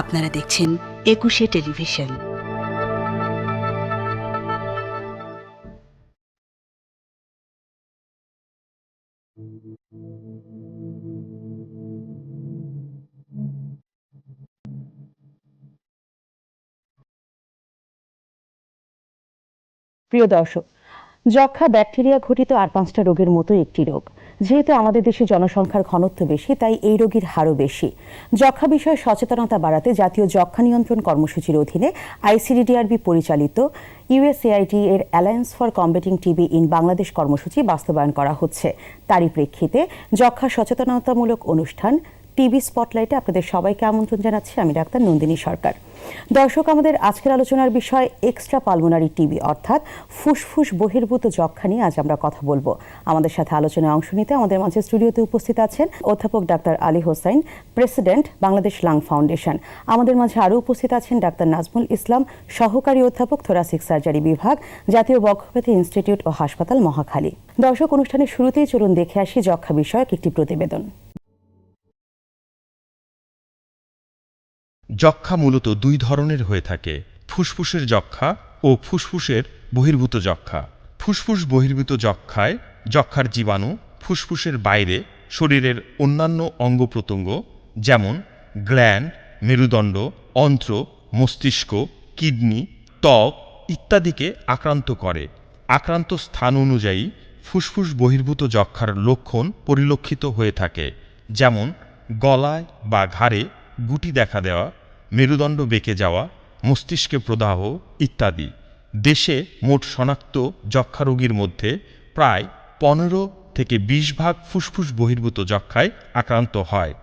আপনারা দেখছেন একুশে টেলিভিশন। প্রিয় দর্শক যক্ষা ব্যাকটেরিয়া ঘটিত আর পাঁচটা রোগের মতো একটি রোগ। যেহেতু আমাদের দেশে জনসংখ্যার ঘনত্ব বেশি, তাই এই রোগীর হারও বেশি। যক্ষা বিষয়ে সচেতনতা বাড়াতে জাতীয় যক্ষা নিয়ন্ত্রণ কর্মসূচির অধীনে আইসিডিডিআরবি পরিচালিত ইউএসএআইটি এর alliance for combating TB in Bangladesh কর্মসূচি বাস্তবায়ন করা হচ্ছে। তারই প্রেক্ষিতে যক্ষা সচেতনতামূলক অনুষ্ঠান টিভি স্পটলাইটে আপনাদের সবাইকে আমন্ত্রণ জানাচ্ছি। আমি ডাক্তার নন্দিনী সরকার। দর্শক, আমাদের আজকের আলোচনার বিষয় এক্সট্রা পালমোনারি টিবি অর্থাৎ ফুসফুস বহির্ভূত যক্ষা নিয়ে আজ আমরা কথা বলব। আমাদের সাথে আলোচনায় অংশ নিতে আমাদের মাঝে স্টুডিওতে উপস্থিত আছেন অধ্যাপক doctor Ali Hossain, president Bangladesh lung foundation. আমাদের মাঝে আরও উপস্থিত আছেন ডাক্তার নাজমুল ইসলাম, সহকারী অধ্যাপক থোরাসিক সার্জারি বিভাগ, জাতীয় বক্ষব্যাধি ইনস্টিটিউট ও হাসপাতাল মহাখালী। দর্শক, অনুষ্ঠানের শুরুতেই চলুন দেখে আসি যক্ষা বিষয়ক একটি প্রতিবেদন। যক্ষা মূলত দুই ধরনের হয়ে থাকে, ফুসফুসের যক্ষা ও ফুসফুসের বহির্ভূত যক্ষা ফুসফুস বহির্ভূত যক্ষায় যক্ষার জীবাণু ফুসফুসের বাইরে শরীরের অন্যান্য অঙ্গ প্রত্যঙ্গ যেমন গ্ল্যান্ড, মেরুদণ্ড, অন্ত্র, মস্তিষ্ক, কিডনি, ত্বক ইত্যাদিকে আক্রান্ত করে। আক্রান্ত স্থান অনুযায়ী ফুসফুস বহির্ভূত যক্ষার লক্ষণ পরিলক্ষিত হয়ে থাকে, যেমন গলায় বা ঘাড়ে গুটি দেখা দেওয়া মেরুদণ্ড বেঁকে যাওয়া, মস্তিষ্কে প্রদাহ ইত্যাদি। দেশে মোট শনাক্ত যক্ষা রোগীর মধ্যে প্রায় পনেরো থেকে বিশ ভাগ ফুসফুস বহির্ভূত যক্ষায় আক্রান্ত হয়।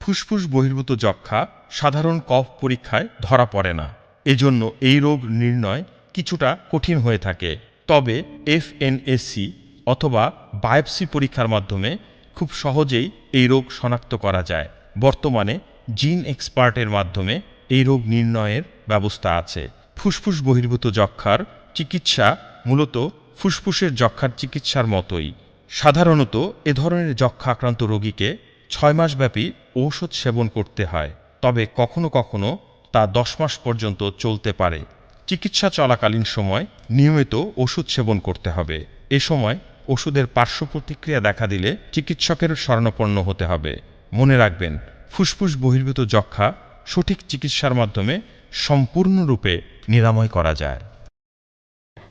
ফুসফুস বহির্ভূত যক্ষা সাধারণ কফ পরীক্ষায় ধরা পড়ে না। এজন্য এই রোগ নির্ণয় কিছুটা কঠিন হয়ে থাকে। তবে এফএনএসি অথবা বায়োপসি পরীক্ষার মাধ্যমে খুব সহজেই এই রোগ শনাক্ত করা যায়। বর্তমানে জিন এক্সপার্টের মাধ্যমে এই রোগ নির্ণয়ের ব্যবস্থা আছে। ফুসফুস বহির্ভূত যক্ষার চিকিৎসা মূলত ফুসফুসের যক্ষার চিকিৎসার মতোই। সাধারণত এ ধরনের যক্ষা আক্রান্ত রোগীকে ছয় মাসব্যাপী ঔষধ সেবন করতে হয়, তবে কখনো কখনো তা দশ মাস পর্যন্ত চলতে পারে। চিকিৎসা চলাকালীন সময় নিয়মিত ওষুধ সেবন করতে হবে। এ সময় ওষুধের পার্শ্ব প্রতিক্রিয়া দেখা দিলে চিকিৎসকের শরণাপন্ন হতে হবে। মনে রাখবেন ফুসফুস বহির্ভূত যক্ষা সঠিক চিকিৎসার মাধ্যমে সম্পূর্ণরূপে নিরাময় করা যায়।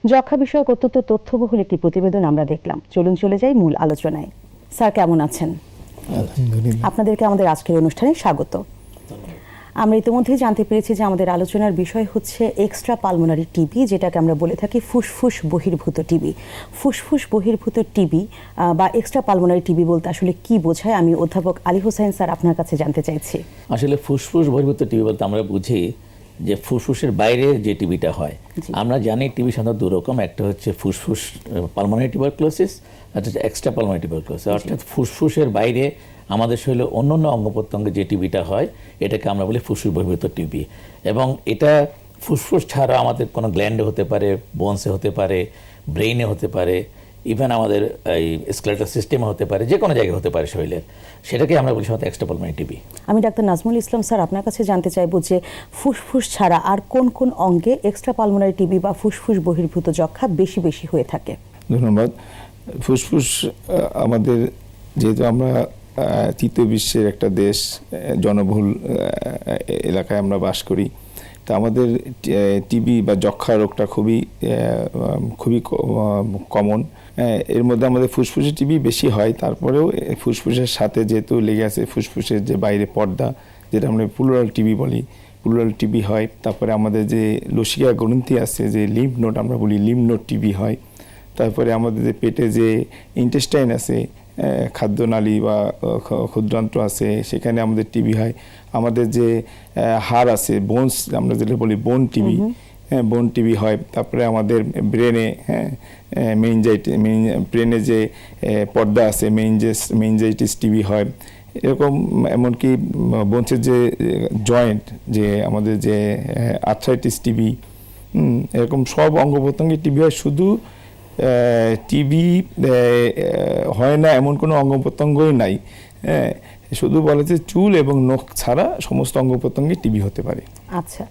যক্ষা বিষয়ক অত্যন্ত তথ্যবহুল একটি প্রতিবেদন আমরা দেখলাম। চলুন চলে যাই মূল আলোচনায়। স্যার কেমন আছেন? আপনাদেরকে আমাদের আজকের অনুষ্ঠানে স্বাগত। আমরা ইতিমধ্যেই জানতে পেরেছি যে আমাদের আলোচনার বিষয় হচ্ছে এক্সট্রা পালমোনারি টিবি যেটাকে আমরা বলে থাকি ফুসফুস বহির্ভূত টিবি ফুসফুস বহির্ভূত টিবি বা এক্সট্রা পালমোনারি টিবি বলতে আসলে কি বোঝায় আমি অধ্যাপক আলী হোসেন স্যার আপনার কাছে জানতে চাইছি। আসলে ফুসফুস বহির্ভূত টিবি বলতে আমরা বুঝি যে ফুসফুসের বাইরে যে টিবিটা হয় আমরা জানি টিবি সাধারণত দুরকম একটা হচ্ছে ফুসফুস পালমোনারি টিউবারক্লোসিস একটা হচ্ছে এক্সট্রা পালমোনারি টিউবারক্লোসিস অর্থাৎ ফুসফুসের বাইরে আমাদের শরীরে অন্য অন্য অঙ্গ প্রত্যঙ্গে যে টিবিটা হয় এটাকে আমরা বলি ফুসফুস বহির্ভূত টিবি। এবং এটা ফুসফুস ছাড়া আমাদের কোনো গ্ল্যান্ডে হতে পারে বোনসে হতে পারে ব্রেইনে হতে পারে ইভেন আমাদের এই স্কেলেটাল সিস্টেমে হতে পারে যে কোনো জায়গায় হতে পারে শরীরের সেটাকে আমরা বলি সাধারণত এক্সট্রা পালমোনারি টিবি আমি ডাক্তার নাজমুল ইসলাম স্যার আপনার কাছে জানতে চাইব যে ফুসফুস ছাড়া আর কোন কোন অঙ্গে এক্সট্রা পালমোনারি টিবি বা ফুসফুস বহির্ভূত যক্ষা বেশি বেশি হয়ে থাকে? ধন্যবাদ। ফুসফুস আমাদের যেহেতু আমরা তৃতীয় বিশ্বের একটা দেশ জনবহুল এলাকায় আমরা বাস করি। তা আমাদের টিবি বা যক্ষা রোগটা খুবই খুবই কমন এর মধ্যে আমাদের ফুসফুসে টিবি বেশি হয়, তারপরেও ফুসফুসের সাথে যেহেতু লেগে আছে ফুসফুসের যে বাইরে পর্দা, যেটা আমরা প্লুরাল টিবি বলি প্লুরাল টিবি হয়। তারপরে আমাদের যে লসিকা গ্রন্থি আছে, যে লিম্ফ নোট আমরা বলি লিম্ফ নোট টিবি হয়। তারপরে আমাদের যে পেটে যে ইন্টেস্টাইন আছে খাদ্যনালী বা ক্ষুদ্রান্ত আছে সেখানে আমাদের টিবি হয়। আমাদের যে হাড় আছে বোনস আমরা যেটা বলি বোন টিবি হ্যাঁ বোন টিবি হয়। তারপরে আমাদের ব্রেনে হ্যাঁ মেইনজাইট ব্রেনে যে পর্দা আছে মেইনজেস মেইনজাইটিস টিবি হয়। এরকম এমনকি বোনসের যে জয়েন্ট যে আমাদের যে আর্থ্রাইটিস টিবি এরকম সব অঙ্গ প্রত্যঙ্গে টিবি হয়। শুধু টিবি হয় না এমন কোনো অঙ্গ প্রত্যঙ্গই নাই। হ্যাঁ শুধু বলে যে চুল এবং নখ ছাড়া সমস্ত অঙ্গ প্রত্যঙ্গে টিবি হতে পারে। আচ্ছা।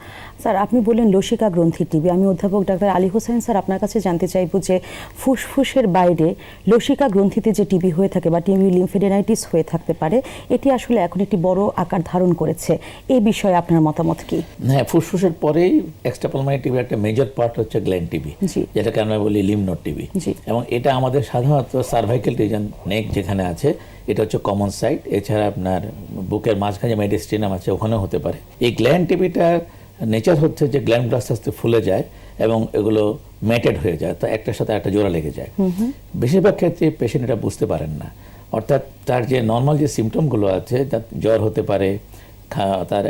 স্যার আপনি বললেন লসিকা গ্রন্থি টিবি আমি অধ্যাপক ডাক্তার আলী হোসেন স্যার আপনার কাছে জানতে চাইব যে ফুসফুসের বাইরে লসিকা গ্রন্থিতে যে টিবি হয়ে থাকে বা টিবি লিমফেডেনাইটিস হয়ে থাকতে পারে এটি আসলে এখন একটি বড় আকার ধারণ করেছে। এই বিষয়ে আপনার মতামত কি? হ্যাঁ ফুসফুসের পরেই এক্সট্রা পালমারি টিভির একটা মেজর পার্ট হচ্ছে গ্ল্যান্ড টিবি। যেটাকে আমরা বলি লিমনোড টিবি। এবং এটা আমাদের সাধারণত সার্ভাইকেল রিজন নেক যেখানে আছে এটা হচ্ছে কমন সাইট এছাড়া আপনার বুকের মাঝখানে মেডিস্ট্রিনাম আছে ওখানেও হতে পারে। এই গ্ল্যান্ড টিবিটার নেচার হচ্ছে যে গ্ল্যান্ড আস্তে আস্তে ফুলে যায় এবং এগুলো ম্যাটেড হয়ে যায় তো একটার সাথে একটা জোড়া লেগে যায়। বেশিরভাগ ক্ষেত্রে পেশেন্ট এটা বুঝতে পারেন না। অর্থাৎ তার যে নর্মাল যে সিমটমগুলো আছে তার জ্বর হতে পারে তার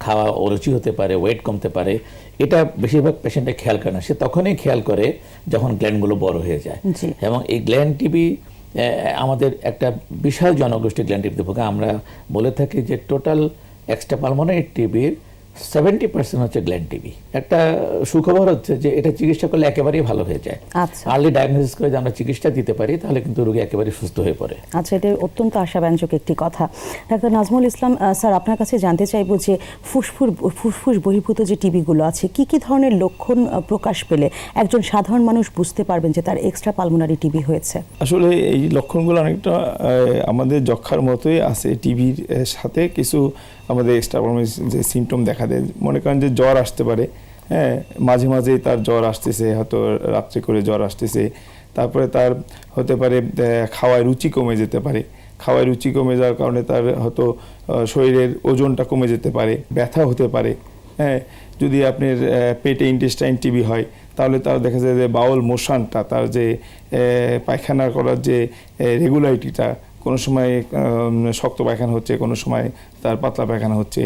খাওয়া অরুচি হতে পারে ওয়েট কমতে পারে এটা বেশিরভাগ পেশেন্টে খেয়াল করে না। সে তখনই খেয়াল করে যখন গ্ল্যান্ডগুলো বড় হয়ে যায়। এবং এই গ্ল্যান্ড টিবি আমাদের একটা বিশাল জনগোষ্ঠী গ্ল্যান্ড টিবিতে ভোগে আমরা বলে থাকি যে টোটাল এক্সট্রা পালমোনারি টিবির সেভেন্টি পার্সেন্ট হচ্ছে গ্ল্যান্ড টিবি। একটা সুখবর হচ্ছে যে এটা চিকিৎসা করলে একেবারেই ভালো হয়ে যায়। আচ্ছা। আর্লি ডায়াগনোসিস করে যদি আমরা চিকিৎসা দিতে পারি তাহলে কিন্তু রোগী একেবারে সুস্থ হয়ে পড়ে। আচ্ছা এটা অত্যন্ত আশাব্যঞ্জক একটি কথা। ডাক্তার নাজমুল ইসলাম স্যার আপনার কাছে জানতে চাইব যে ফুসফুস ফুসফুস বহির্ভূত যে টিবিগুলো আছে কি কি ধরনের লক্ষণ প্রকাশ পেলে একজন সাধারণ মানুষ বুঝতে পারবেন যে তার এক্সট্রা পালমোনারি টিবি হয়েছে? আসলে এই লক্ষণগুলো অনেকটা আমাদের যক্ষার মতোই আছে টিভির সাথে কিছু আমাদের এক্সট্রা যে সিমটম দেখা দেয়। মনে করেন যে জ্বর আসতে পারে হ্যাঁ মাঝে মাঝেই তার জ্বর আসতেছে, হয়তো রাত্রে করে জ্বর আসতেছে। তারপরে তার হতে পারে খাওয়ায় রুচি কমে যেতে পারে। খাওয়ায় রুচি কমে যাওয়ার কারণে তার হয়তো শরীরের ওজনটা কমে যেতে পারে, ব্যথা হতে পারে হ্যাঁ। যদি আপনার পেটে ইন্টেস্টাইন টিবি হয়, তাহলে তার দেখা যায় যে বাউল মোশনটা তার যে পায়খানা করার যে রেগুলারিটিটা কোনো সময় শক্ত পায়খানা হচ্ছে, কোনো সময় তার পাতলা পায়খানা হচ্ছে।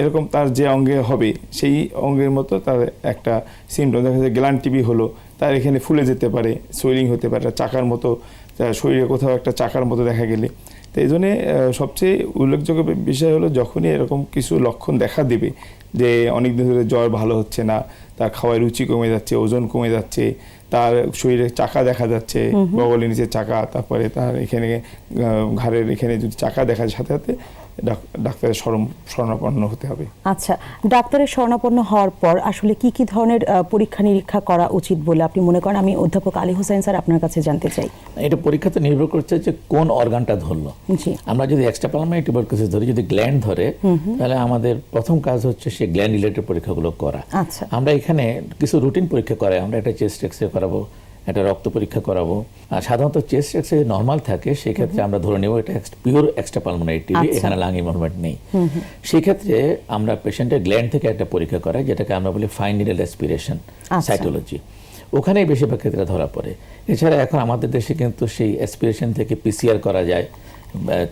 এরকম তার যে অঙ্গে হবে, সেই অঙ্গের মতো তার একটা সিমটম দেখা যায় গ্ল্যান্ড টিবি হলো, তার এখানে ফুলে যেতে পারে, সোয়েলিং হতে পারে চাকার মতো শরীরে কোথাও একটা চাকার মতো দেখা গেলে। তো এই জন্যে সবচেয়ে উল্লেখযোগ্য বিষয় হলো যখনই এরকম কিছু লক্ষণ দেখা দেবে, যে অনেক দিন ধরে জ্বর ভালো হচ্ছে না, তার খাওয়ায় রুচি কমে যাচ্ছে, ওজন কমে যাচ্ছে তার শরীরে চাকা দেখা যাচ্ছে বগলের নিচে চাকা তারপরে তার এখানে ঘাড়ের এখানে যদি চাকা দেখা যায় সাথে সাথে ডাক্তারের শরণ শরণাপন্ন হতে হবে। আচ্ছা ডাক্তারের শরণাপন্ন হওয়ার পর আসলে কি কি ধরনের পরীক্ষা নিরীক্ষা করা উচিত বলে আপনি মনে করেন? আমি অধ্যাপক আলী হোসেন স্যার আপনার কাছে জানতে চাই। এটা পরীক্ষাতে নির্ভর করছে যে কোন অর্গানটা ধরলো। জি। আমরা যদি এক্সট্রা পালমারি টিউবারকুলোসিস ধরি যদি গ্ল্যান্ড ধরে তাহলে আমাদের প্রথম কাজ হচ্ছে সে গ্ল্যান্ড রিলেটেড পরীক্ষাগুলো করা। আচ্ছা। আমরা এখানে কিছু রুটিন পরীক্ষা করাই। আমরা একটা চেস্ট এক্স করাবো একটা রক্ত পরীক্ষা করাবো। আর সাধারণত চেস্ট এক্স নর্মাল থাকে সেক্ষেত্রে আমরা ধরে নেব এটা পিওর এক্সট্রা পালমোনারি টিবি। এখানে লাং ইনভলভমেন্ট নেই। সেক্ষেত্রে আমরা পেশেন্টের গ্ল্যান্ড থেকে একটা পরীক্ষা করাই যেটাকে আমরা বলি ফাইন নিডেল রেসপিরেশন। সাইটোলজি ওখানেই বেশিরভাগ ক্ষেত্রে ধরা পড়ে। এছাড়া এখন আমাদের দেশে কিন্তু সেই অ্যাসপিরেশন থেকে পিসিআর করা যায়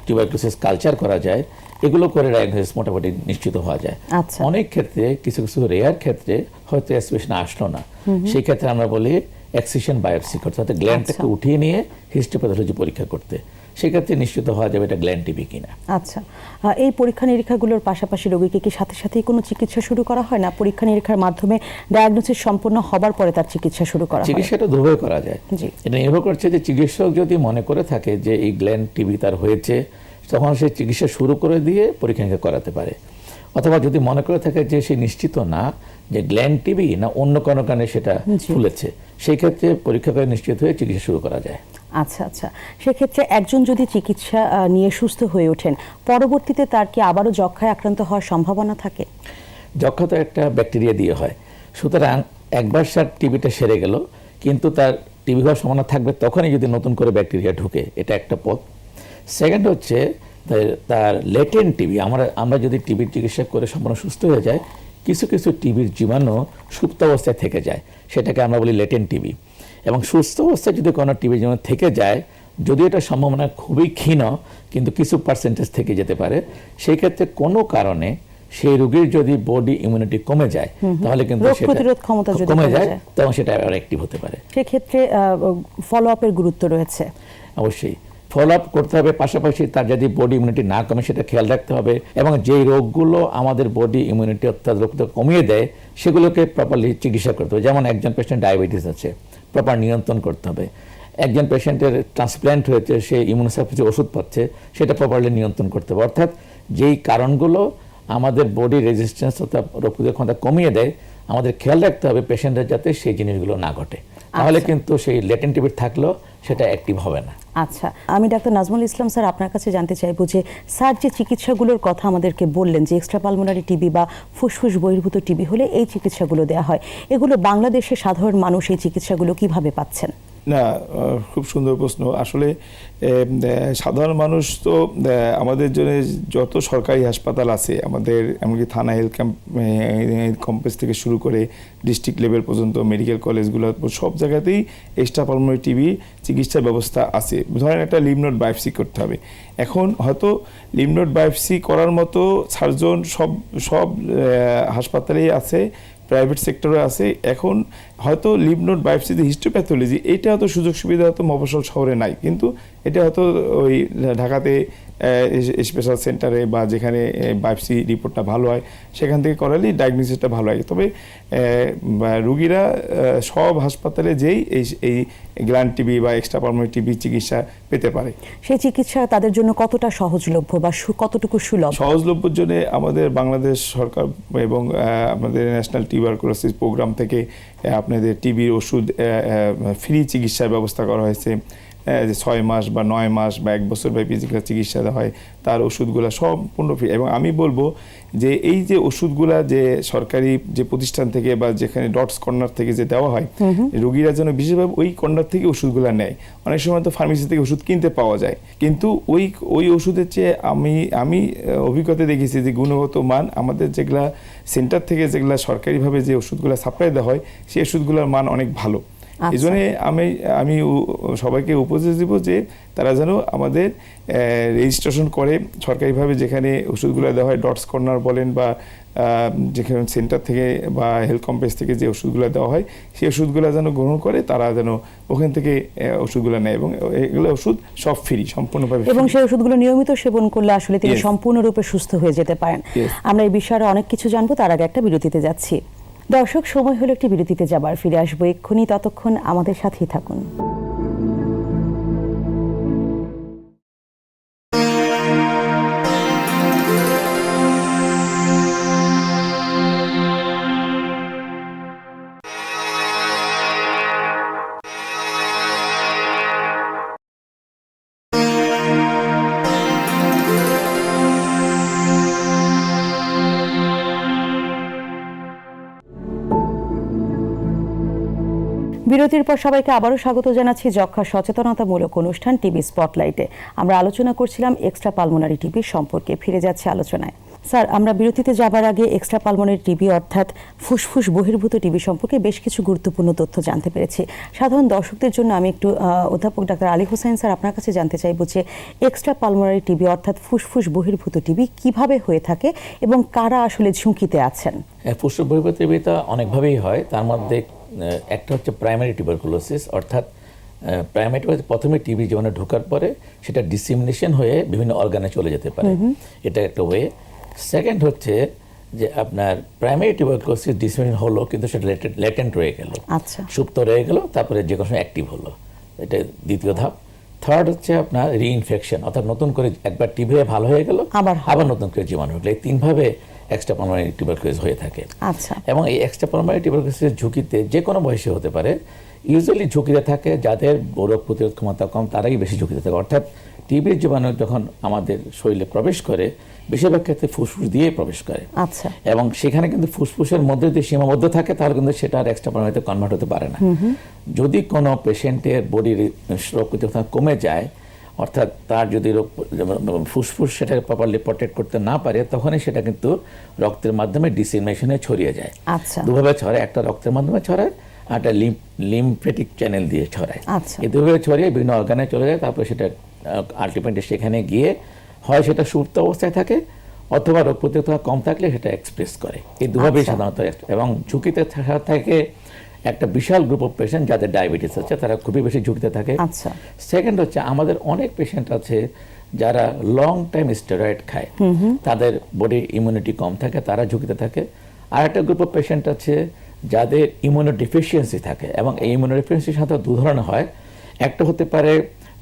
টিউবারকুলোসিস কালচার করা যায় এগুলো করে ডায়াগনোসিস মোটামুটি নিশ্চিত হওয়া যায়। আচ্ছা। অনেক ক্ষেত্রে কিছু কিছু রেয়ার ক্ষেত্রে হয়তো অ্যাসপিরেশন আসলো না। সেই ক্ষেত্রে আমরা বলি এক্সিশন বায়োপসি করতে অর্থাৎ গ্ল্যান্ডটাকে আচ্ছা। উঠিয়ে নিয়ে হিস্টোপ্যাথোলজি পরীক্ষা করতে। সেক্ষেত্রে নিশ্চিত হওয়া যাবে এটা গ্ল্যান্ড টিবি কিনা। আচ্ছা। এই পরীক্ষা নিরীক্ষাগুলোর পাশাপাশি রোগীকে কি সাথে সাথেই কোনো চিকিৎসা শুরু করা হয় না? পরীক্ষা নিরীক্ষার মাধ্যমে ডায়াগনোসিস সম্পন্ন হবার পরে তার চিকিৎসা শুরু করা হয়? চিকিৎসাটা দুভাবে করা যায়। এটা নির্ভর করছে যে চিকিৎসক যদি মনে করে থাকে যে এই গ্ল্যান্ড টিবি তার হয়েছে তখন সে চিকিৎসা শুরু করে দিয়ে পরীক্ষা নিরীক্ষা করাতে পারে। অথবা যদি মনে করে থাকে যে সে নিশ্চিত না যে গ্ল্যান্ড টিবি না অন্য কোনো কারণে সেটা। ফুলেছে সেই ক্ষেত্রে পরীক্ষা করে নিশ্চিত হয়ে চিকিৎসা শুরু করা যায়। আচ্ছা আচ্ছা। সেক্ষেত্রে একজন যদি চিকিৎসা নিয়ে সুস্থ হয়ে ওঠেন পরবর্তীতে তার কি আবারও যক্ষায় আক্রান্ত হওয়ার সম্ভাবনা থাকে? যক্ষা তো একটা ব্যাকটেরিয়া দিয়ে হয়। সুতরাং একবার সার টিবিটা সেরে গেল কিন্তু তার টিবি হওয়ার সম্ভাবনা থাকবে তখনই যদি নতুন করে ব্যাকটেরিয়া ঢুকে এটা একটা পথ। সেকেন্ড হচ্ছে তার- লেটেন্ট টিবি আমরা আমরা যদি টিবির চিকিৎসা করে সম্পূর্ণ সুস্থ হয়ে যায় কিছু কিছু টিবির জীবাণু সুপ্ত অবস্থায় থেকে যায় সেটাকে আমরা বলি লেটেন্ট টিবি এবং সুস্থ অবস্থায় যদি কোনো টিবির জীবাণু থেকে যায় যদিও এটা সম্ভাবনা খুবই ক্ষীণ কিন্তু কিছু পার্সেন্টেজ থেকে যেতে পারে সেই ক্ষেত্রে কোনো কারণে সেই রোগীর যদি বডি ইমিউনিটি কমে যায় তাহলে কিন্তু প্রতিরোধ ক্ষমতা যদি কমে যায় যায়। তখন সেটা আবার অ্যাক্টিভ হতে পারে। সেক্ষেত্রে ফলো আপের গুরুত্ব রয়েছে। অবশ্যই। ফলো আপ করতে হবে, পাশাপাশি তার যদি বডি ইমিউনিটি না কমে সেটা খেয়াল রাখতে হবে এবং যেই রোগগুলো আমাদের বডি ইমিউনিটি অর্থাৎ রোগটা কমিয়ে দেয়, সেগুলোকে প্রপারলি চিকিৎসা করতে হবে। যেমন একজন পেশেন্ট ডায়াবেটিস আছে প্রপার নিয়ন্ত্রণ করতে হবে। একজন পেশেন্টের ট্রান্সপ্ল্যান্ট হয়েছে, সে ইমিউনোসাপ্রেসিভ ওষুধ পাচ্ছে, সেটা প্রপারলি নিয়ন্ত্রণ করতে হবে। অর্থাৎ যেই কারণগুলো আমাদের বডি রেজিস্ট্যান্স অর্থাৎ রোগ ক্ষমতা কমিয়ে দেয়, আমাদের খেয়াল রাখতে হবে পেশেন্টের যাতে সেই জিনিসগুলো না ঘটে। তাহলে কিন্তু সেই লেটেন্ট টিবিট থাকলেও সেটা অ্যাক্টিভ হবে না। আচ্ছা। আমি ডাক্তার নাজমুল ইসলাম স্যার আপনার কাছে জানতে চাইব যে স্যার যে চিকিৎসাগুলোর কথা আমাদেরকে বললেন যে এক্সট্রা পালমোনারি টিবি বা ফুসফুস বহির্ভূত টিবি হলে এই চিকিৎসাগুলো দেওয়া হয় এগুলো বাংলাদেশে সাধারণ মানুষ এই চিকিৎসাগুলো কীভাবে পাচ্ছেন? না খুব সুন্দর প্রশ্ন। আসলে সাধারণ মানুষ তো আমাদের জন্য যত সরকারি হাসপাতাল আছে, আমাদের এমনকি থানা হেলথ ক্যাম্প কমপ্লেক্স থেকে শুরু করে ডিস্ট্রিক্ট লেভেল পর্যন্ত মেডিকেল কলেজগুলো সব জায়গাতেই এক্সট্রা পালমোনারি টিবি চিকিৎসা ব্যবস্থা আছে। ধরেন একটা লিমনোড বায়োপসি করতে হবে। এখন হয়তো লিমনোড বায়োপসি করার মতো সার্জন সব সব হাসপাতালেই আছে। প্রাইভেট সেক্টরে আছে। এখন হয়তো লিমনোড দি হিস্টোপ্যাথোলজি এটা হয়তো সুযোগ সুবিধা হয়তো মফসল শহরে নাই। কিন্তু এটা হয়তো ওই ঢাকাতে স্পেশাল সেন্টারে বা যেখানে বায়োপসি রিপোর্টটা ভালো হয় সেখান থেকে করালেই ডায়াগনোসিসটা ভালো হয় তবে রুগীরা সব হাসপাতালে যেই এই এই গ্ল্যান্ড টিবি বা এক্সট্রা পারমানেন্ট টিবি চিকিৎসা পেতে পারে। সেই চিকিৎসা তাদের জন্য কতটা সহজলভ্য বা কতটুকু সুলভ? সহজলভ্যর জন্য আমাদের বাংলাদেশ সরকার এবং আমাদের ন্যাশনাল টিউবারকুলোসিস প্রোগ্রাম থেকে আপনাদের টিবির ওষুধ ফ্রি চিকিৎসার ব্যবস্থা করা হয়েছে। ছয় মাস বা নয় মাস বা এক বছর ব্যাপী যেগুলো চিকিৎসা দেওয়া হয় তার ওষুধগুলো সম্পূর্ণ ফ্রি এবং আমি বলব যে এই যে ওষুধগুলা যে সরকারি যে প্রতিষ্ঠান থেকে বা যেখানে ডটস কর্নার থেকে যে দেওয়া হয় রোগীরা যেন বিশেষভাবে ওই কর্নার থেকে ওষুধগুলো নেয়। অনেক সময় তো ফার্মেসি থেকে ওষুধ কিনতে পাওয়া যায়। কিন্তু ওই ওই ওষুধের চেয়ে আমি আমি অভিজ্ঞতা দেখেছি যে গুণগত মান আমাদের যেগুলা সেন্টার থেকে যেগুলা সরকারিভাবে যে ওষুধগুলো সাপ্লাই দেওয়া হয় সেই ওষুধগুলোর মান অনেক ভালো। এই জন্যে আমি আমি সবাইকে উপদেশ দিব যে তারা যেন আমাদের রেজিস্ট্রেশন করে সরকারিভাবে যেখানে ওষুধগুলো দেওয়া হয় ডটস কর্নার বলেন বা যেখানে সেন্টার থেকে বা হেলথ কমপ্লেক্স থেকে যে ওষুধগুলো দেওয়া হয় সেই ওষুধগুলো যেন গ্রহণ করে তারা যেন ওখান থেকে ওষুধগুলো নেয় এবং এগুলো ওষুধ সব ফ্রি সম্পূর্ণভাবে এবং। সেই ওষুধগুলো নিয়মিত সেবন করলে আসলে তিনি সম্পূর্ণরূপে সুস্থ হয়ে যেতে পারেন. আমরা এই বিষয়ে আরও অনেক কিছু জানব তার আগে একটা বিরতিতে যাচ্ছি দর্শক সময় হলো একটি বিরতিতে যাবার। ফিরে আসব এক্ষুনি ততক্ষণ আমাদের সাথেই থাকুন। বিরতির পর সবাইকে আবারও স্বাগত জানাচ্ছি যক্ষা সচেতনতামূলক অনুষ্ঠান টিভি স্পটলাইটে। আমরা আলোচনা করছিলাম এক্সট্রা পালমোনারি টিভি সম্পর্কে, ফিরে যাচ্ছে আলোচনায়। স্যার, আমরা বিরতিতে যাবার আগে এক্সট্রা পালমোনারি টিবি অর্থাৎ ফুসফুস বহির্ভূত টিবি সম্পর্কে বেশ কিছু গুরুত্বপূর্ণ তথ্য জানতে পেরেছি। সাধারণ দর্শকদের জন্য আমি একটু অধ্যাপক ডাক্তার আলী হোসেন স্যার আপনার কাছে জানতে চাইব যে এক্সট্রা পালমোনারি টিবি অর্থাৎ ফুসফুস বহির্ভূত টিবি কীভাবে হয়ে থাকে এবং কারা আসলে ঝুঁকিতে আছেন? পুষ্প বহির্ভূতবিতা অনেকভাবেই হয়। তার মধ্যে একটা হচ্ছে প্রাইমারি টিউবারকুলোসিস অর্থাৎ প্রাইমারি প্রথমে টিবি জীবনে ঢোকার পরে সেটা ডিসিমিনেশন হয়ে বিভিন্ন অর্গানে চলে যেতে পারে। এটা একটা ওয়ে সেকেন্ড হচ্ছে যে আপনার প্রাইমারি টিউবারকুলোসিস ডিসিমিনেশন হলো কিন্তু সেটা লেটেন্ট রয়ে গেল। আচ্ছা। সুপ্ত রয়ে গেল তারপরে যে কোনো সময় অ্যাক্টিভ হলো। এটা দ্বিতীয় ধাপ। থার্ড হচ্ছে আপনার রিইনফেকশন অর্থাৎ নতুন করে একবার টিবি ভালো হয়ে গেল আবার। আবার নতুন করে জীবাণু ঢুকলো এই তিনভাবে এক্সট্রা পালমারি টিউবারকুলোসিস হয়ে থাকে। আচ্ছা। এবং এই এক্সট্রা পালমারি টিউবারকুলোসিসের ঝুঁকিতে যে কোনো বয়সে হতে পারে ইউজুয়ালি ঝুঁকিতে থাকে যাদের রোগ প্রতিরোধ ক্ষমতা কম তারাই বেশি ঝুঁকিতে থাকে। অর্থাৎ টিবির জীবাণু যখন আমাদের শরীরে প্রবেশ করে বেশিরভাগ ক্ষেত্রে ফুসফুস দিয়ে প্রবেশ করে। আচ্ছা। এবং সেখানে কিন্তু ফুসফুসের মধ্যে যদি সীমাবদ্ধ থাকে তাহলে কিন্তু সেটা আর এক্সট্রা পারমানেন্টে কনভার্ট হতে পারে না। যদি কোনো পেশেন্টের বডির রোগ প্রতিরোধ কমে যায় অর্থাৎ তার যদি রোগ ফুসফুস সেটাকে প্রপারলি প্রোটেক্ট করতে না পারে তখনই সেটা কিন্তু রক্তের মাধ্যমে ডিসিমিনেশনে ছড়িয়ে যায় আচ্ছা দুভাবে ছড়ায় একটা রক্তের মাধ্যমে ছড়ায় আর একটা লিম্ফেটিক চ্যানেল দিয়ে ছড়ায় আচ্ছা। এই দুভাবে ছড়িয়ে বিভিন্ন অর্গানে চলে যায় তারপরে সেটা আলটিমেটলি সেখানে গিয়ে হয় সেটা সুপ্ত অবস্থায় থাকে অথবা রোগ প্রতিরোধ কম থাকলে সেটা এক্সপ্রেস করে এই দুভাবেই আচ্ছা। সাধারণত এবং ঝুঁকিতে থাকে একটা বিশাল গ্রুপ অফ পেশেন্ট যাদের ডায়াবেটিস আছে তারা খুবই বেশি ঝুঁকিতে থাকে। আচ্ছা। সেকেন্ড হচ্ছে আমাদের অনেক পেশেন্ট আছে যারা লং টাইম স্টেরয়েড খায়। তাদের বডি ইমিউনিটি কম থাকে তারা ঝুঁকিতে থাকে। আর একটা গ্রুপ অফ পেশেন্ট আছে যাদের ইমিউনো ডিফিসিয়েন্সি থাকে এবং এই ইমিউনো ডিফিসিয়েন্সি সাধারণত দু ধরনের হয়। একটা হতে পারে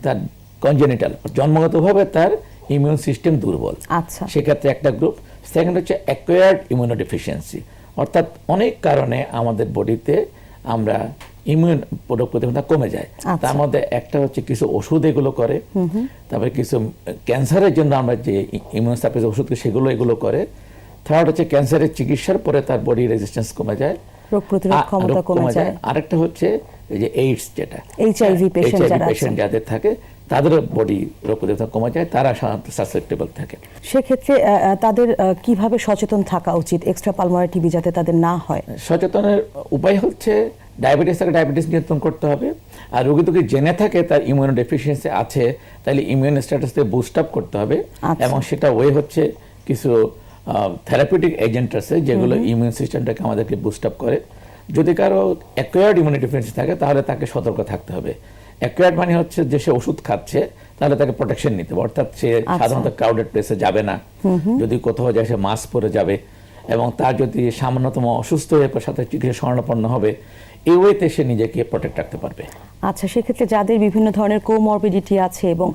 তার কনজেনিটাল জন্মগতভাবে তার ইমিউন সিস্টেম দুর্বল। আচ্ছা। সেক্ষেত্রে একটা গ্রুপ সেকেন্ড হচ্ছে অ্যাকোয়ার্ড ইমিউনোডেফিসিয়েন্সি অর্থাৎ অনেক কারণে আমাদের বডিতে আমরা ইমিউন প্রতিরোধ কমে যায়। আচ্ছা। তার মধ্যে একটা হচ্ছে কিছু ওষুধ এগুলো করে তারপরে কিছু ক্যান্সারের জন্য আমরা যে ইমিউন সাপ্রেস ওষুধ সেগুলো এগুলো করে থার্ড হচ্ছে ক্যান্সারের চিকিৎসার পরে তার বডি রেজিস্ট্যান্স কমে যায়। রোগ প্রতিরোধ ক্ষমতা কমে যায়। আরেকটা হচ্ছে এই যে এইডস যেটা এইচআইভি পেশেন্ট HIV যারা যাদের থাকে তাদেরও বডি রোগ প্রতিরোধ কমে যায় তারা সাধারণত সাসেপ্টেবল থাকে। সেক্ষেত্রে তাদের কীভাবে সচেতন থাকা উচিত? এক্সট্রা পালমারি টিবি যাতে তাদের না হয়। সচেতনের উপায় হচ্ছে ডায়াবেটিস থাকে ডায়াবেটিস নিয়ন্ত্রণ করতে হবে। আর রোগী যদি জেনে থাকে তার ইমিউনো ডেফিসিয়েন্সি আছে তাহলে ইমিউন স্ট্যাটাসকে বুস্ট আপ করতে হবে। আচ্ছা। এবং সেটা ওয়ে হচ্ছে কিছু থেরাপিউটিক এজেন্ট আছে যেগুলো ইমিউন সিস্টেমটাকে আমাদেরকে বুস্ট আপ করে। যদি কারও অ্যাকোয়ার্ড ইমিউনি ডেফিসিয়েন্সি থাকে তাহলে তাকে সতর্ক থাকতে হবে। অ্যাকোয়ার্ড মানে হচ্ছে যে সে ওষুধ খাচ্ছে তাহলে তাকে প্রোটেকশন নিতে হবে। অর্থাৎ সে সাধারণত ক্রাউডেড প্লেসে যাবে না। যদি কোথাও যায় সে মাস্ক পরে যাবে। এবং তার যদি সামান্যতম অসুস্থ হয়ে সাথে চিকিৎসা শরণাপন্ন হবে এই ওয়েতে সে নিজেকে প্রোটেক্ট রাখতে পারবে। আচ্ছা সেক্ষেত্রে যাদের বিভিন্ন ধরনের কোমরবিডিটি আছে এবং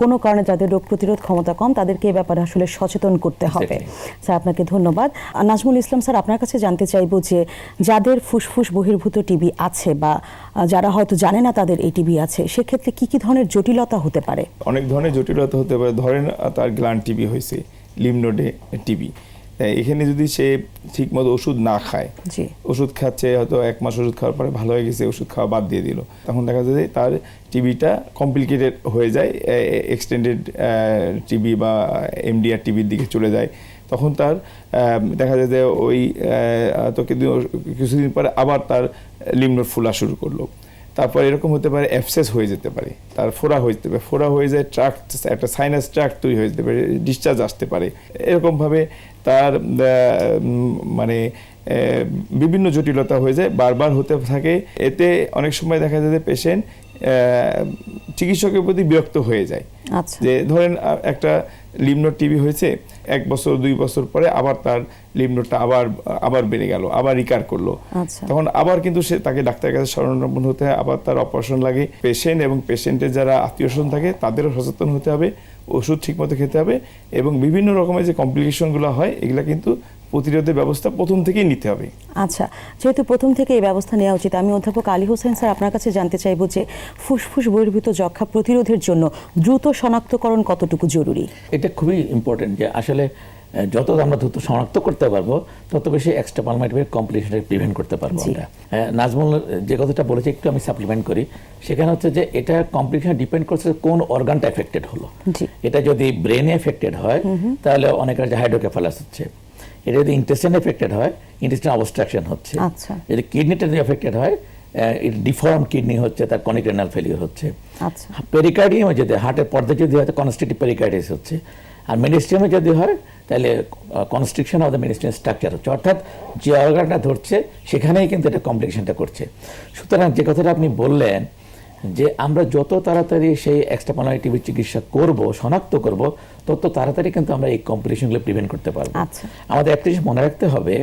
কোনো কারণে যাদের রোগ প্রতিরোধ ক্ষমতা কম তাদেরকে এ ব্যাপারে আসলে সচেতন করতে হবে। স্যার আপনাকে ধন্যবাদ। আর নাজমুল ইসলাম স্যার আপনার কাছে জানতে চাইব যে যাদের ফুসফুস বহির্ভূত টিবি আছে বা যারা হয়তো জানে না তাদের এই টিবি আছে সেক্ষেত্রে কি কি ধরনের জটিলতা হতে পারে? অনেক ধরনের জটিলতা হতে পারে। ধরেন তার গ্ল্যান্ড টিবি হয়েছে লিমনোডে টিবি এখানে যদি সে ঠিকমতো ওষুধ না খায় ওষুধ খাচ্ছে হয়তো এক মাস ওষুধ খাওয়ার পরে ভালো হয়ে গেছে ওষুধ খাওয়া বাদ দিয়ে দিল। তখন দেখা যায় যে তার টিবিটা কমপ্লিকেটেড হয়ে যায় এক্সটেন্ডেড টিবি বা এমডিআর টিবির দিকে চলে যায়। তখন তার দেখা যায় যে ওই তো কিছুদিন পরে আবার তার লিমনোড ফুলা শুরু করল। তারপর এরকম হতে পারে অ্যাপসেস হয়ে যেতে পারে। তার ফোড়া হয়ে যেতে পারে। ফোড়া হয়ে যায় ট্রাক একটা সাইনাস ট্রাক তৈরি হয়ে যেতে পারে ডিসচার্জ আসতে পারে। এরকমভাবে তার মানে বিভিন্ন জটিলতা হয়ে যায়। বারবার হতে থাকে। এতে অনেক সময় দেখা যায় যে পেশেন্ট চিকিৎসকের প্রতি বিরক্ত হয়ে যায়। আচ্ছা। যে ধরেন একটা লিমনোড টিবি হয়েছে এক বছর দুই বছর পরে আবার তার লিমনোডটা আবার আবার বেড়ে গেল আবার রিকার করল। আচ্ছা। তখন আবার কিন্তু সে তাকে ডাক্তারের কাছে শরণাপন্ন হতে হয় আবার তার অপারেশন লাগে। পেশেন্ট এবং পেশেন্টের যারা আত্মীয় স্বজন থাকে তাদেরও সচেতন হতে হবে ওষুধ ঠিকমতো খেতে হবে এবং বিভিন্ন রকমের যে কমপ্লিকেশনগুলো হয় এগুলা কিন্তু প্রতিরোধের ব্যবস্থা প্রথম থেকেই নিতে হবে। আচ্ছা যেহেতু প্রথম থেকে এই ব্যবস্থা নেওয়া উচিত আমি অধ্যাপক আলী হোসেন স্যার আপনার কাছে জানতে চাইব যে ফুসফুস বহির্ভূত যক্ষা প্রতিরোধের জন্য দ্রুত শনাক্তকরণ কতটুকু জরুরি? এটা খুবই ইম্পর্টেন্ট যে আসলে যত আমরা দ্রুত শনাক্ত করতে পারব তত বেশি এক্সট্রা পালমাইটিভের কমপ্লিকেশনটা প্রিভেন্ট করতে পারব। আমরা। হ্যাঁ, নাজমুল যে কথাটা বলেছে একটু আমি সাপ্লিমেন্ট করি। সেখানে হচ্ছে যে এটা কমপ্লিকেশন ডিপেন্ড করছে কোন অর্গানটা এফেক্টেড হলো। এটা যদি ব্রেনে এফেক্টেড হয় তাহলে অনেকের যে হাইড্রোকেফালাস হচ্ছে। এটা যদি ইন্টেস্টাইন এফেক্টেড হয় ইন্টেস্টাইন অবস্ট্রাকশন হচ্ছে। আচ্ছা। যদি কিডনিটা যদি এফেক্টেড হয় ডিফর্ম কিডনি হচ্ছে তার কনিক রেনাল ফেলিওর হচ্ছে। আচ্ছা। পেরিকার্ডিয়ামে যদি হার্টের পর্দা যদি হয় কনস্ট্রিক্টিভ পেরিকার্ডিস হচ্ছে। আর মেডিস্ট্রিয়ামে যদি হয় তাহলে constriction of the mediastinum structure হচ্ছে। অর্থাৎ যে অর্গানটা ধরছে সেখানেই কিন্তু এটা কমপ্লিকেশনটা করছে। সুতরাং যে কথাটা আপনি বললেন যে আমরা যত তাড়াতাড়ি সেই এক্সট্রাপালারি টিভির চিকিৎসা করব শনাক্ত করব তত তাড়াতাড়ি কিন্তু আমরা এই কমপ্লিকেশনগুলো প্রিভেন্ট করতে পারব। আচ্ছা। আমাদের একটা জিনিস মনে রাখতে হবে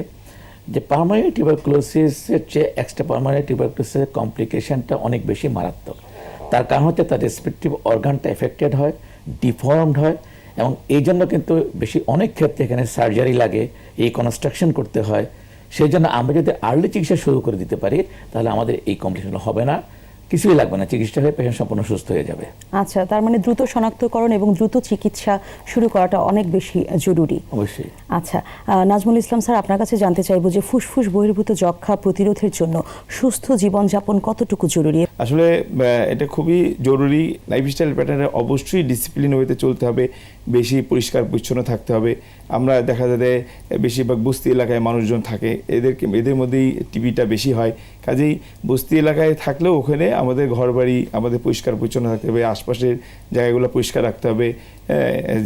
যে পারমানেন্ট টিউবারকুলোসিসের চেয়ে এক্সট্রা পারমানেন্ট টিউবারকুলোসিসের কমপ্লিকেশনটা অনেক বেশি মারাত্মক। তার কারণ হচ্ছে তার রেসপেক্টিভ অর্গানটা এফেক্টেড হয় ডিফর্মড হয় এবং এই জন্য কিন্তু বেশি অনেক ক্ষেত্রে এখানে সার্জারি লাগে এই কনস্ট্রাকশন করতে হয়। সেই জন্য আমরা যদি আর্লি চিকিৎসা শুরু করে দিতে পারি তাহলে আমাদের এই কমপ্লিকেশন হবে না। কিছুই লাগবে না চিকিৎসা হয়ে পেশেন্ট সম্পূর্ণ সুস্থ হয়ে যাবে। আচ্ছা তার মানে দ্রুত শনাক্তকরণ এবং দ্রুত চিকিৎসা শুরু করাটা অনেক বেশি জরুরি। অবশ্যই। আচ্ছা আহ, নাজমুল ইসলাম স্যার আপনার কাছে জানতে চাইব যে ফুসফুস বহির্ভূত যক্ষা প্রতিরোধের জন্য সুস্থ জীবনযাপন কতটুকু জরুরি? আসলে এটা খুবই জরুরি। লাইফস্টাইল প্যাটার্নে অবশ্যই ডিসিপ্লিন ওয়েতে চলতে হবে। বেশি পরিষ্কার, পরিচ্ছন্ন থাকতে হবে। আমরা দেখা যায় বেশিরভাগ বস্তি এলাকায় মানুষজন থাকে। এদেরকে, এদের মধ্যেই টিভিটা বেশি হয়। কাজেই বস্তি এলাকায় থাকলেও ওখানে আমাদের ঘরবাড়ি, আমাদের পরিষ্কার, পরিচ্ছন্ন থাকতে হবে। আশপাশের জায়গাগুলো পরিষ্কার রাখতে হবে।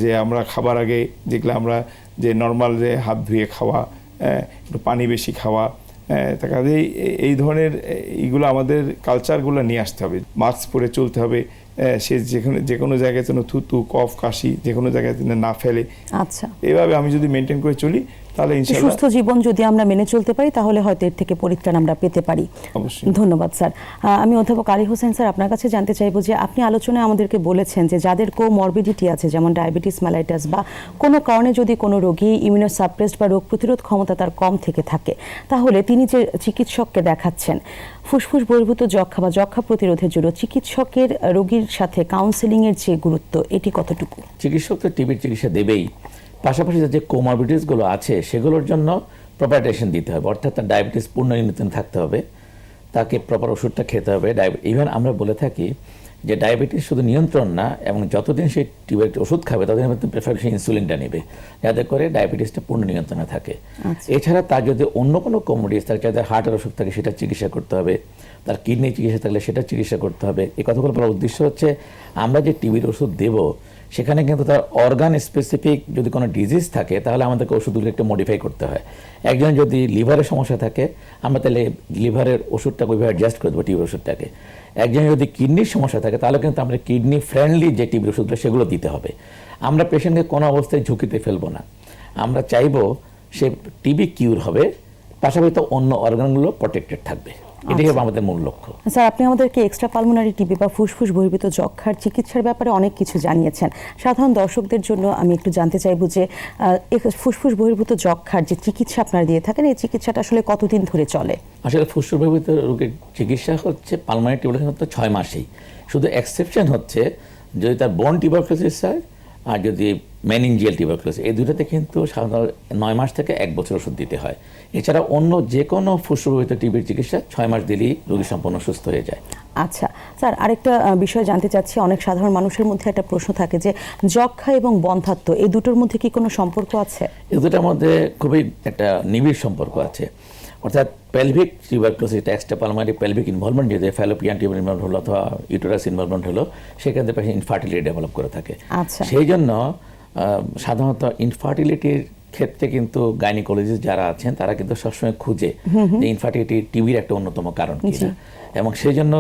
যে আমরা খাবার আগে যেগুলো আমরা যে নর্মাল যে হাত ধুয়ে খাওয়া একটু পানি বেশি খাওয়া তা কাজেই এই ধরনের এইগুলো আমাদের কালচারগুলো নিয়ে আসতে হবে। মাস্ক পরে চলতে হবে। সে যেখানে যে কোনো জায়গায় যেন থুতু কফ কাশি যে কোনো জায়গায় যেন না ফেলে। আচ্ছা। এভাবে আমি যদি মেনটেন করে চলি তাহলে সুস্থ জীবন যদি আমরা মেনে চলতে পারি তাহলে হয়তো এর থেকে পরিত্রাণ আমরা পেতে পারি। অবশ্যই। ধন্যবাদ স্যার। আমি অধ্যাপক আলী হোসেন স্যার আপনার কাছে জানতে চাইব যে আপনি আলোচনায় আমাদেরকে বলেছেন যে যাদের কো মরবিডিটি আছে যেমন ডায়াবেটিস ম্যালাইটাস বা কোনো কারণে যদি কোনো রোগী ইমিউনোসাপ্রেসড বা রোগ প্রতিরোধ ক্ষমতা তার কম থেকে থাকে তাহলে তিনি যে চিকিৎসককে দেখাচ্ছেন ফুসফুস বহির্ভূত যক্ষা বা যক্ষা প্রতিরোধের জন্য চিকিৎসকের রোগীর সাথে কাউন্সেলিংয়ের যে গুরুত্ব এটি কতটুকু? চিকিৎসক তো টিবির চিকিৎসা দেবেই। পাশাপাশি যে কোমরবিডিসগুলো আছে সেগুলোর জন্য প্রপারটেশন দিতে হবে। অর্থাৎ তার ডায়াবেটিস পূর্ণ নিয়ন্ত্রণ থাকতে হবে। তাকে প্রপার ওষুধটা খেতে হবে। ইভেন আমরা বলে থাকি যে ডায়াবেটিস শুধু নিয়ন্ত্রণ না এবং যতদিন সে টিবের ওষুধ খাবে ততদিন প্রেফার সে ইনসুলিনটা নেবে। যাতে করে ডায়াবেটিসটা পূর্ণ নিয়ন্ত্রণে থাকে এছাড়া তার যদি অন্য কোনো কমোডিস তার যাদের হার্টের অসুখ থাকে সেটা চিকিৎসা করতে হবে। তার কিডনি চিকিৎসা থাকলে সেটা চিকিৎসা করতে হবে। এই কথাগুলো বলার উদ্দেশ্য হচ্ছে আমরা যে টিবির ওষুধ দেব সেখানে কিন্তু তার অর্গান স্পেসিফিক যদি কোনো ডিজিজ থাকে, তাহলে আমাদেরকে ওষুধগুলো একটু মডিফাই করতে হয়। একজন যদি লিভারের সমস্যা থাকে, আমরা তাহলে লিভারের ওষুধটাকে ওইভাবে অ্যাডজাস্ট করে দেবো টিবির ওষুধটাকে। একজন যদি কিডনির সমস্যা থাকে, তাহলে কিন্তু আমরা কিডনি ফ্রেন্ডলি যে টিবির ওষুধগুলো, সেগুলো দিতে হবে। আমরা পেশেন্টকে কোনো অবস্থায় ঝুঁকিতে ফেলব না। আমরা চাইব সে টিবি কিউর হবে, পাশাপাশি তো অন্য অর্গানগুলো প্রোটেক্টেড থাকবে। এটাই হবে আমাদের মূল লক্ষ্য। স্যার আপনি আমাদেরকে এক্সট্রা পালমোনারি টিবি বা ফুসফুস বহির্ভূত যক্ষার চিকিৎসার ব্যাপারে অনেক কিছু জানিয়েছেন। সাধারণ দর্শকদের জন্য আমি একটু জানতে চাইব যে ফুসফুস বহির্ভূত যক্ষার যে চিকিৎসা আপনারা দিয়ে থাকেন এই চিকিৎসাটা আসলে কতদিন ধরে চলে? আসলে ফুসফুস প্রভাবিত রোগের চিকিৎসা হচ্ছে পালমারি টিউবারকুলোসিস হচ্ছে ছয় মাসেই। শুধু এক্সেপশন হচ্ছে যদি তার বন টিউবারকুলোসিস হয় আর যদি মেনিনজিয়াল টিউবারকুলোসিস এই দুটোতে কিন্তু সাধারণত নয় মাস থেকে এক বছর ওষুধ দিতে হয়। এছাড়া অন্য যে কোনো ফুসফুস টিবির চিকিৎসা ছয় মাস দিলেই রোগী সম্পূর্ণ সুস্থ হয়ে যায়। আচ্ছা স্যার আরেকটা বিষয় জানতে চাচ্ছি। অনেক সাধারণ মানুষের মধ্যে একটা প্রশ্ন থাকে যে যক্ষা এবং বন্ধাত্ম এই দুটোর মধ্যে কি কোনো সম্পর্ক আছে? এই দুটোর মধ্যে খুবই একটা নিবিড় সম্পর্ক আছে। অর্থাৎ পেলভিক টিউবারকুলোসিস এটা এক্সট্রা পালমারি পেলভিক ইনভলভমেন্ট যদি ফ্যালোপিয়ান টিউবার ইনভলভ হলো অথবা ইউটোরাস ইনভলভমেন্ট হলো সেক্ষেত্রে পেশেন্ট ইনফার্টিলিটি ডেভেলপ করে থাকে। আচ্ছা। সেই জন্য সাধারণত ইনফার্টিলিটির ক্ষেত্রে কিন্তু গাইনিকোলজিস্ট যারা আছেন তারা কিন্তু সবসময় খুঁজে যে ইনফার্টিলিটি টিবির একটা অন্যতম কারণ কিনা এবং সেই জন্য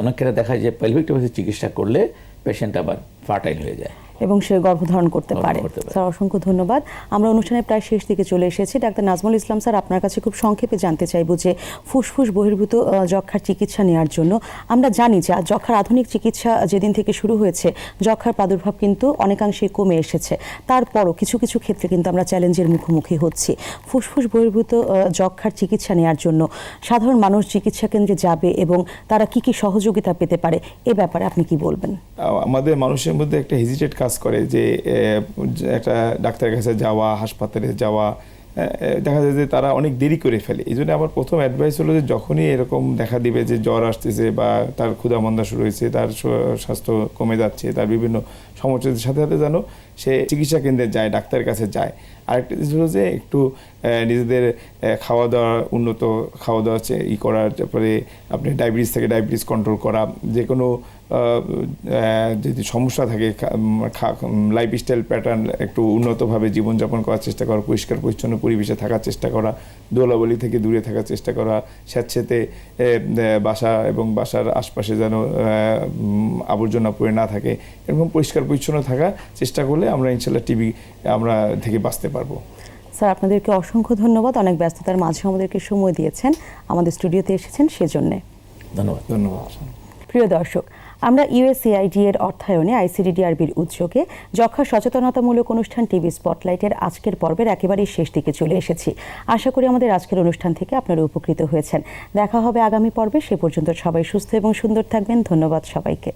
অনেক ক্ষেত্রে দেখা যায় পেলভিক টিউবারকুলোসিস চিকিৎসা করলে পেশেন্ট আবার ফার্টাইল হয়ে যায়। এবং সে গর্ভধারণ করতে পারে। স্যার অসংখ্য ধন্যবাদ। আমরা অনুষ্ঠানের প্রায় শেষ দিকে চলে এসেছি। ডাক্তার নাজমুল ইসলাম স্যার আপনার কাছে খুব সংক্ষেপে জানতে চাইব যে ফুসফুস বহির্ভূত যক্ষার চিকিৎসা নেওয়ার জন্য আমরা জানি যে যক্ষার আধুনিক চিকিৎসা যেদিন থেকে শুরু হয়েছে যক্ষার প্রাদুর্ভাব কিন্তু অনেকাংশে কমে এসেছে। তারপরও কিছু কিছু ক্ষেত্রে কিন্তু আমরা চ্যালেঞ্জের মুখোমুখি হচ্ছি। ফুসফুস বহির্ভূত যক্ষার চিকিৎসা নেওয়ার জন্য সাধারণ মানুষ চিকিৎসা কেন্দ্রে যাবে এবং তারা কি কি সহযোগিতা পেতে পারে এ ব্যাপারে আপনি কি বলবেন? আমাদের মানুষের মধ্যে একটা হেজিটেট কাজ করে যে একটা ডাক্তারের কাছে যাওয়া, হাসপাতালে যাওয়া দেখা যায় যে তারা অনেক দেরি করে ফেলে। এই জন্য আমার প্রথম অ্যাডভাইস হলো যে যখনই এরকম দেখা দিবে যে জ্বর আসতেছে বা তার ক্ষুধা মন্দা শুরু হয়েছে, তার স্বাস্থ্য কমে যাচ্ছে, তার বিভিন্ন সমস্যার সাথে সাথে যেন সে চিকিৎসা কেন্দ্রে যায়, ডাক্তারের কাছে যায়। আরেকটা জিনিস হলো যে একটু নিজেদের খাওয়া দাওয়া উন্নত খাওয়া দাওয়া ই করার, তারপরে আপনি ডায়াবেটিস থেকে ডায়াবেটিস কন্ট্রোল করা যে কোনো যদি সমস্যা থাকে লাইফস্টাইল প্যাটার্ন একটু উন্নতভাবে জীবনযাপন করার চেষ্টা করা পরিষ্কার পরিচ্ছন্ন পরিবেশে থাকার চেষ্টা করা দোলাবলি থেকে দূরে থাকার চেষ্টা করা এ, বাসা এবং বাসার আশপাশে যেন আবর্জনা পড়ে না থাকে এরকম পরিষ্কার পরিচ্ছন্ন থাকা চেষ্টা করলে আমরা ইনশাল্লাহ টিভি আমরা থেকে বাঁচতে পারব। স্যার আপনাদেরকে অসংখ্য ধন্যবাদ। অনেক ব্যস্ততার মাঝে আমাদেরকে সময় দিয়েছেন। আমাদের স্টুডিওতে এসেছেন সেজন্যে। ধন্যবাদ। ধন্যবাদ প্রিয় দর্শক আমরা ইউএসএআইডি এর অর্থায়নে আইসিডিডিআরবির উদ্যোগে যক্ষা সচেতনতামূলক অনুষ্ঠান টিভি স্পটলাইটের আজকের পর্বের একেবারেই শেষ দিকে চলে এসেছি। আশা করি আমাদের আজকের অনুষ্ঠান থেকে আপনারা উপকৃত হয়েছেন। দেখা হবে আগামী পর্বে, সে পর্যন্ত সবাই সুস্থ এবং সুন্দর থাকবেন। ধন্যবাদ সবাইকে।